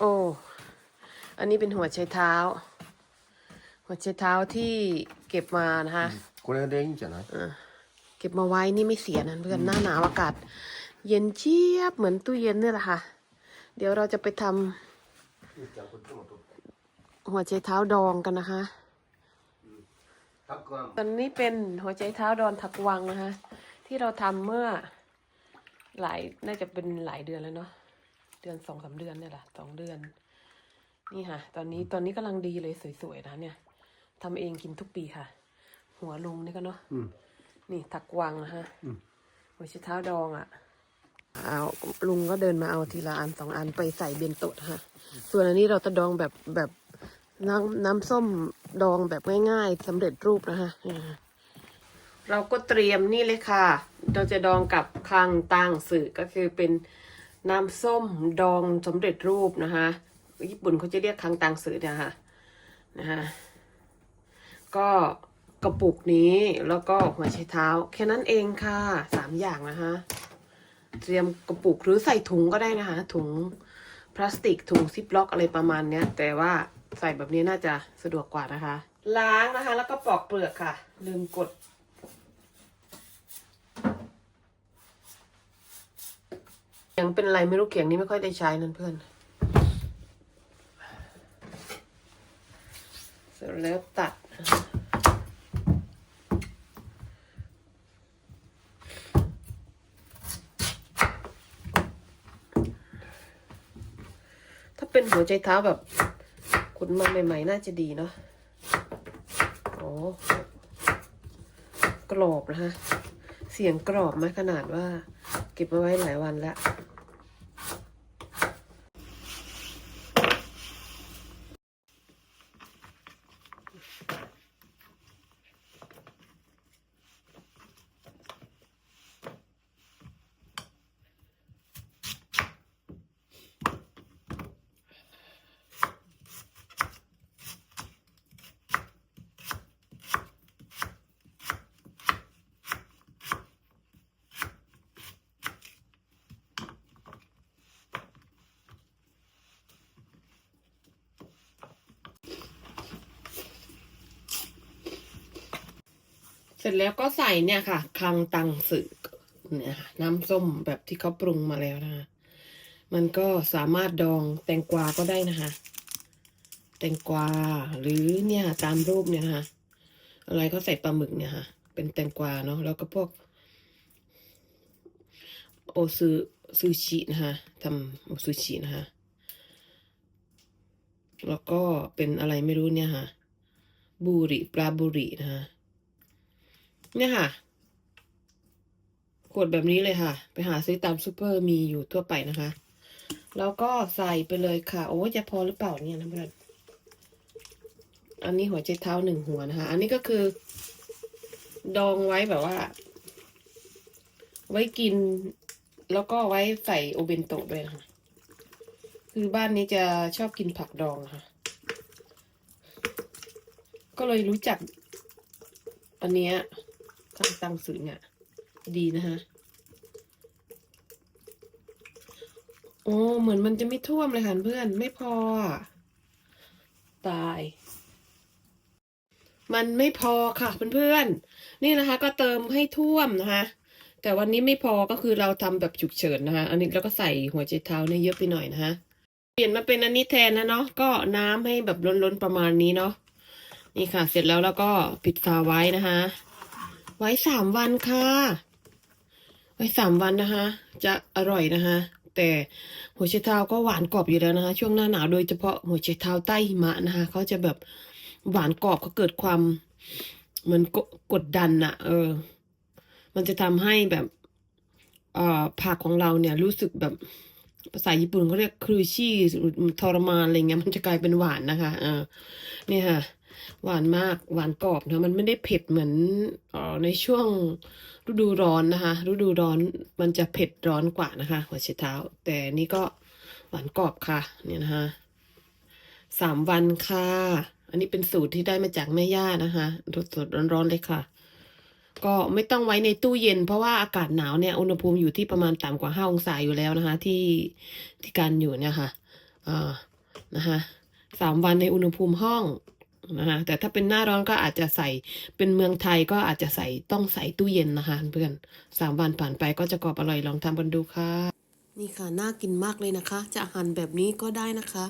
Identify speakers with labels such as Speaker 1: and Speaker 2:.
Speaker 1: โอ้ อันนี้เป็นหัวไชเท้า หัวไชเท้าที่เก็บมานะคะ
Speaker 2: これでいいんじゃない
Speaker 1: เก็บมาไว้นี่ไม่เสียนะเพื่อนหน้าหนาวอากาศ เย็นเจี๊ยบเหมือนตู้เย็นนี่แหละค่ะ เดี๋ยวเราจะไปทำหัวใจเท้าดองกันนะคะ
Speaker 2: たくあん
Speaker 1: ตอนนี้เป็นหัวใจเท้าดอนถักวังนะคะ ที่เราทำเมื่อหลายน่าจะเป็นหลายเดือนแล้วเนาะ เดือนสองสามเดือนเนี่ยแหละสองเดือน นี่ค่ะ ตอนนี้ตอนนี้กำลังดีเลยสวยๆนะเนี่ยทำเองกินทุกปีค่ะ หัวลุงนี่ก็เนาะ
Speaker 2: うん
Speaker 1: นี่ถักวังนะฮะ
Speaker 2: อืม
Speaker 1: หัวไชเท้าดองอะ่ะเอาลุงก็เดินมาเอาทีละอันสองอันไปใส่เบนโตะฮะ ส่วนอันนี้เราจะดองแบบแบบน้ำน้ำส้มดองแบบง่ายๆสำเร็จรูปนะฮะนี่ฮะเราก็เตรียมนี่เลยค่ะ เราจะดองกับคังตังสื่อก็คือเป็น น้ำส้มดองสำเร็จรูปนะคะ ญี่ปุ่นเขาจะเรียกคังตังสื่อนะคะนะคะก็กระปุกนี้แล้วก็หัวไชเท้า แค่นั้นเองค่ะสามอย่างนะคะ เตรียมกระปุกหรือใส่ถุงก็ได้นะคะ ถุงพลาสติกถุงซิปล็อกอะไรประมาณเนี้ย แต่ว่าใส่แบบนี้น่าจะสะดวกกว่านะคะ ล้างนะคะ แล้วก็ปอกเปลือกค่ะ ลืมกด เขี ยงเป็นอะไรไม่รู้เขียงนี้ไม่ค่อยได้ใช้นั่นเพื่อน เสร็จแล้วตัด ถ้าเป็นหัวใจเท้าแบบขุดมาใหม่ ๆ น่าจะดีเนาะโอ้กรอบนะฮะ เสียงกรอบไหมขนาดว่า เก็บมาไว้หลายวันแล้ว เสร็จแล้วก็ใส่เนี่ยค่ะ คังตังสึเนี่ยน้ำส้มแบบที่เขาปรุงมาแล้วนะคะมันก็สามารถดองแตงกวาก็ได้นะคะ แตงกวาหรือเนี่ยตามรูปเนี่ยนะคะอะไรก็ใส่ปลาหมึกเนี่ยค่ะ เป็นแตงกวาเนาะแล้วก็พวก โอซูซูชินะคะทำโอซูชินะคะแล้วก็เป็นอะไรไม่รู้เนี่ยค่ะ บูริปลาบูรินะคะ เนี่ยค่ะ ขวดแบบนี้เลยค่ะ ไปหาซื้อตามซูเปอร์มีอยู่ทั่วไปนะคะ แล้วก็ใส่ไปเลยค่ะ โอ้จะพอหรือเปล่าเนี่ยนะเพื่อนอันนี้หัวใจเท้าหนึ่งหัวนะคะ อันนี้ก็คือ ดองไว้แบบว่า ไว้กิน แล้วก็ไว้ใส่โอเบนโตะด้วยนะคะ คือบ้านนี้จะชอบกินผักดองนะคะก็เลยรู้จัก อันเนี้ย ข้งตังสือเนี่ย ดีนะฮะโอ้เหมือนมันจะไม่ท่วมเลยค่ะเพื่อนไม่พอ ตาย มันไม่พอค่ะเพื่อนๆนี่นะคะ ก็เติมให้ท่วมนะคะแต่วันนี้ไม่พอก็คือเราทำแบบฉุกเฉินนะคะอันนี้เราก็ใส่หัวใจเท้าเนี่ยเยอะไปหน่อยนะคะเปลี่ยนมาเป็นอันนี้แทนนะเนาะก็น้ำให้แบบล้นๆประมาณนี้เนาะนี่ค่ะ เสร็จแล้วแล้วก็ปิดฝาไว้นะคะ ไว้สามวันค่ะ ไว้สามวันนะคะ จะอร่อยนะคะ แต่หัวไชเท้าก็หวานกรอบอยู่แล้วนะคะ ช่วงหน้าหนาวโดยเฉพาะหัวไชเท้าใต้หิมะนะคะเขาจะแบบหวานกรอบเขาเกิดความเหมือนกกดดันอะเออ มันจะทำให้แบบเอ่อผักของเราเนี่ยรู้สึกแบบภาษาญี่ปุ่นเขาเรียกครูชี่ทรมานอะไรเงี้ยมันจะกลายเป็นหวานนะคะเออนี่ค่ะ หวานมากหวานกรอบนะมันไม่ได้เผ็ดเหมือนออในช่วงฤดูร้อนนะคะฤดูร้อนมันจะเผ็ดร้อนกว่านะคะ หัวไชเท้า แต่นี่ก็หวานกรอบค่ะเนี่ยนะคะสามวันค่ะ อันนี้เป็นสูตรที่ได้มาจากแม่ย่านะคะสดๆร้อนๆเลยค่ะ ก็ไม่ต้องไว้ในตู้เย็น เพราะว่าอากาศหนาวเนี่ยอุณหภูมิอยู่ที่ประมาณต่ำกว่าห้าองศาอยู่แล้วนะคะ ที่ที่การอยู่เนี่ยค่ะอ่านะคะสามวันในอุณหภูมิห้อง นะคะแต่ถ้าเป็นหน้าร้อนก็อาจจะใส่เป็นเมืองไทยก็อาจจะใส่ต้องใส่ตู้เย็นนะคะเพื่อนสามวันผ่านไปก็จะกรอบอร่อยลองทำกันดูค่ะ นี่ค่ะน่ากินมากเลยนะคะ จะหั่นแบบนี้ก็ได้นะคะ